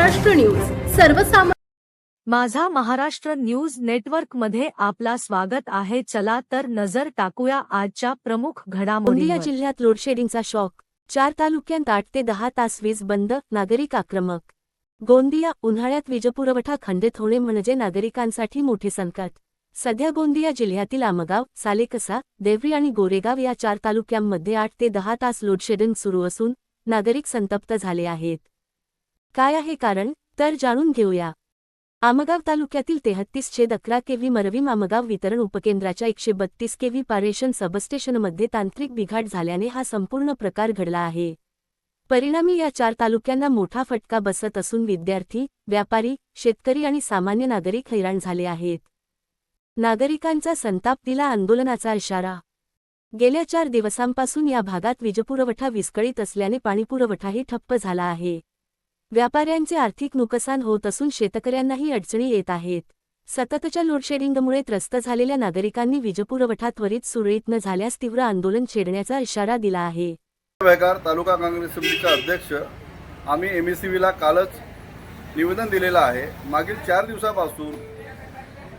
Maharashtra news. सर्वसामान्य माझा Maharashtra news नेटवर्कमध्ये आपला स्वागत आहे. चला तर नजर टाकूया आजच्या प्रमुख गोंदिया घडामोडींवर जिल्ह्यात लोडशेडिंगचा शॉक. चार तालुक्यांत आठ ते दहा तास वीज बंद नागरिक आक्रमक. गोंदिया उन्हाळ्यात वीजपुरवठा खंडित होणे म्हणजे नागरिकांसाठी मोठे संकट. सध्या गोंदिया जिल्ह्यातील आमगाव सालेकसा देवरी आणि गोरेगाव या चार तालुक्यांमध्ये आठ ते दहा तास लोडशेडिंग सुरू असून नागरिक संतप्त झाले आहेत. काय आहे कारण? तर जाणून घेऊया. आमगाव तालुक्यातील तेहत्तीस छेद अकरा केव्ही मरवीम आमगाव वितरण उपकेंद्राच्या एकशे बत्तीस केव्ही पारेशन सबस्टेशनमध्ये तांत्रिक बिघाड झाल्याने हा संपूर्ण प्रकार घडला आहे. परिणामी या चार तालुक्यांना मोठा फटका बसत असून विद्यार्थी व्यापारी शेतकरी आणि सामान्य नागरिक हैराण झाले आहेत. नागरिकांचा संताप दिला आंदोलनाचा इशारा. गेल्या चार दिवसांपासून या भागात वीजपुरवठा विस्कळीत असल्याने पाणीपुरवठाही ठप्प झाला आहे. व्यापाऱ्यांचे आर्थिक नुकसान होत असून शेतकऱ्यांनाही अडचणी येत आहेत. सततच्या लोडशेडिंगमुळे त्रस्त झालेल्या नागरिकांनी वीजपुरवठा त्वरित सुरळीत न झाल्यास तीव्र आंदोलन छेडण्याचा इशारा दिला आहे. बेकार तालुका काँग्रेस समितीचा अध्यक्ष आम्ही एम एस सी बीला कालच निवेदन दिलेलं आहे. मागील चार दिवसापासून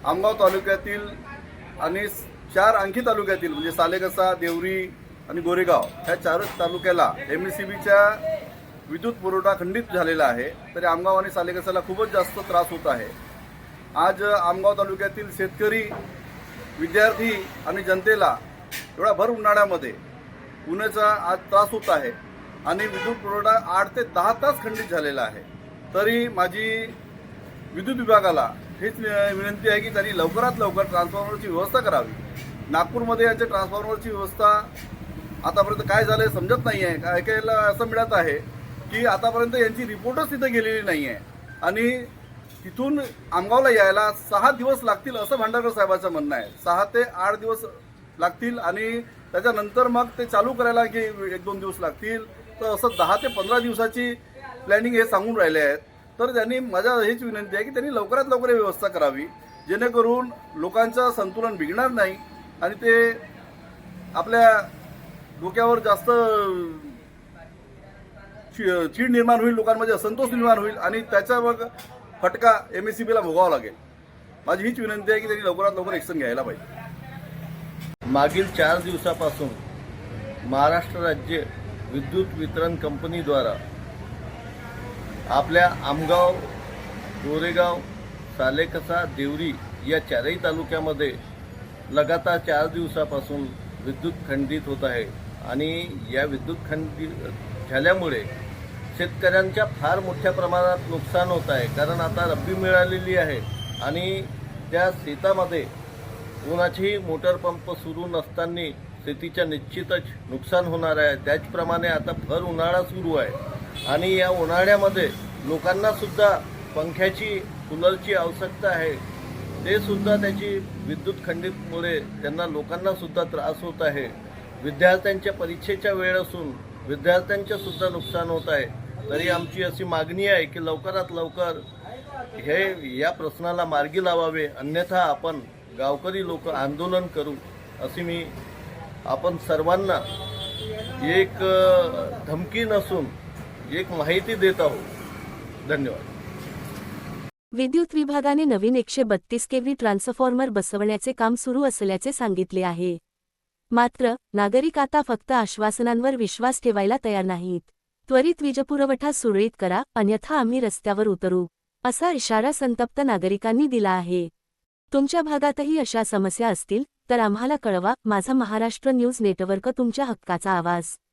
आमगाव तालुक्यातील आणि चार आणखी तालुक्यातील म्हणजे सालेकसा देवरी आणि गोरेगाव ह्या चारच तालुक्याला एम एस सी बीच्या विद्युत पुरवठा खंडित झालेला आहे तरी आमगाव आणि सालेकसाला खूपच जास्त त्रास होत आहे. आज आमगाव तालुक्यातील शेतकरी विद्यार्थी आणि जनतेला एवढा भर उन्हाळ्यामध्ये उन्हाचा आज त्रास होत आहे आणि विद्युत पुरवठा आठ ते दहा तास खंडित झालेला आहे. तरी माझी विद्युत विभागाला हेच विनंती आहे की त्यांनी लवकरात लवकर ट्रान्सफॉर्मरची व्यवस्था करावी. नागपूरमध्ये यांच्या ट्रान्सफॉर्मरची व्यवस्था आतापर्यंत काय झालं समजत नाही आहे ऐकायला असं मिळत आहे. की आतापर्यंत यांची रिपोर्टच तिथं गेलेली नाही आहे आणि तिथून आमगावला यायला सहा दिवस लागतील असं भांडारकर साहेबांचं म्हणणं आहे. सहा ते आठ दिवस लागतील आणि त्याच्यानंतर मग ते चालू करायला की एक दोन दिवस लागतील. तर असं दहा ते पंधरा दिवसाची प्लॅनिंग हे सांगून राहिले आहेत. तर त्यांनी माझ्या हेच विनंती आहे की त्यांनी लवकरात लवकर व्यवस्था करावी. जेणेकरून लोकांचं संतुलन बिघणार नाही आणि ते आपल्या डोक्यावर जास्त चीड निर्माण होईल लोकांमध्ये असंतोष निर्माण होईल आणि त्याचा मग फटका एम एस सी बीला भोगावा लागेल. माझी हीच विनंती आहे की त्यांनी लवकरात लवकर ॲक्शन घ्यायला पाहिजे. मागील चार दिवसापासून महाराष्ट्र राज्य विद्युत वितरण कंपनीद्वारा आपल्या आमगाव गोरेगाव सालेकसा देवरी या चारही तालुक्यामध्ये लगातार चार दिवसापासून विद्युत खंडित होत आहे. आणि या विद्युत खंडित झाल्यामुळे शेतकऱ्यांच्या फार मोठ्या प्रमाणात नुकसान होत आहे. कारण आता रब्बी मिळालेली आहे आणि त्या शेतामध्ये कोणाचेही मोटर पंप सुरू नसताना शेतीच्या निश्चितच नुकसान होणार आहे. त्याचप्रमाणे आता भर उन्हाळा सुरू आहे आणि या उन्हाळ्यामध्ये लोकांनासुद्धा पंख्याची कूलरची आवश्यकता आहे. ते सुद्धा त्याची विद्युत खंडितमुळे त्यांना लोकांनासुद्धा त्रास होत आहे. विद्यार्थ्यांच्या परीक्षेच्या वेळ असून विद्यार्थ्यांचे सुद्धा नुकसान होत आहे. तरी आमची अशी मागणी आहे की लवकरात लवकर हे या प्रश्नाला मार्गी लावावे. अन्यथा आपण गावकरी लोक आंदोलन करू अशी मी आपण सर्वांना एक धमकी नसून एक माहिती देत आहोत. धन्यवाद. विद्युत विभागाने नवीन एकशे बत्तीस केव्ही ट्रान्सफॉर्मर बसवण्याचे काम सुरू असल्याचे सांगितले आहे. मात्र नागरिक आता फक्त आश्वासनांवर विश्वास ठेवायला तयार नाहीत. त्वरित वीजपुरवठा सुरळीत करा अन्यथा आम्ही रस्त्यावर उतरू असा इशारा संतप्त नागरिकांनी दिला आहे. तुमच्या भागातही अशा समस्या असतील तर आम्हाला कळवा माझा महाराष्ट्र न्यूज नेटवर्क तुमच्या हक्काचा आवाज.